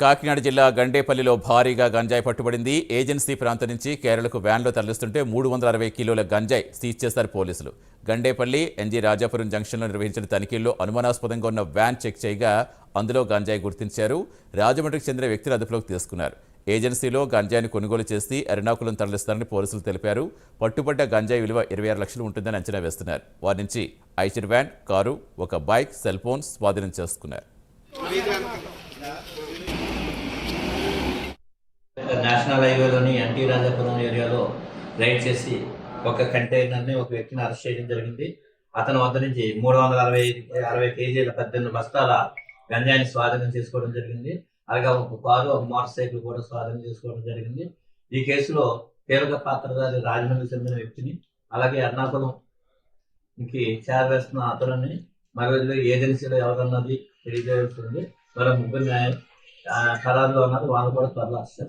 కాకినాడ జిల్లా గండేపల్లిలో భారీగా గంజాయి పట్టుబడింది. ఏజెన్సీ ప్రాంతం నుంచి కేరళకు వ్యాన్లో తరలిస్తుంటే మూడు వందల అరవై కిలోల గంజాయి సీజ్ చేశారు పోలీసులు. గండేపల్లి ఎన్జీ రాజాపురం జంక్షన్లో నిర్వహించిన తనిఖీల్లో అనుమానాస్పదంగా ఉన్న వ్యాన్ చెక్ చేయగా అందులో గంజాయి గుర్తించారు. రాజమండ్రికి చెందిన వ్యక్తిని అదుపులోకి తీసుకున్నారు. ఏజెన్సీలో గంజాయిని కొనుగోలు చేసి ఎర్నాకులం తరలిస్తారని పోలీసులు తెలిపారు. పట్టుబడ్డ గంజాయి విలువ ఇరవై ఆరు లక్షలు ఉంటుందని అంచనా వేస్తున్నారు. వారి నుంచి ఐచర్ వ్యాన్ కారు ఒక బైక్ సెల్ ఫోన్ స్వాధీనం చేసుకున్నారు. నేషనల్ హైవేలోని ఎన్టీ రాజాపురం ఏరియాలో రైడ్ చేసి ఒక కంటైనర్ని ఒక వ్యక్తిని అరెస్ట్ చేయడం జరిగింది. అతని వద్ద నుంచి మూడు వందల అరవై అరవై కేజీల పద్దెనిమిది బస్తాల గంజాయిని స్వాధీనం చేసుకోవడం జరిగింది. అలాగే ఒక కారు ఒక మోటార్ సైకిల్ కూడా స్వాధీనం చేసుకోవడం జరిగింది. ఈ కేసులో కీలక పాత్రధారి రాజమండ్రి చెందిన వ్యక్తిని అలాగే ఎర్నాకుళంకి చేరవేస్తున్న అతనిని మరో ఏజెన్సీలో ఎవరన్నది తెలియజేస్తుంది వాళ్ళ ముగ్గురు న్యాయం ఖరారులో ఉన్నారు వాళ్ళు కూడా త్వరలో అరెస్ట్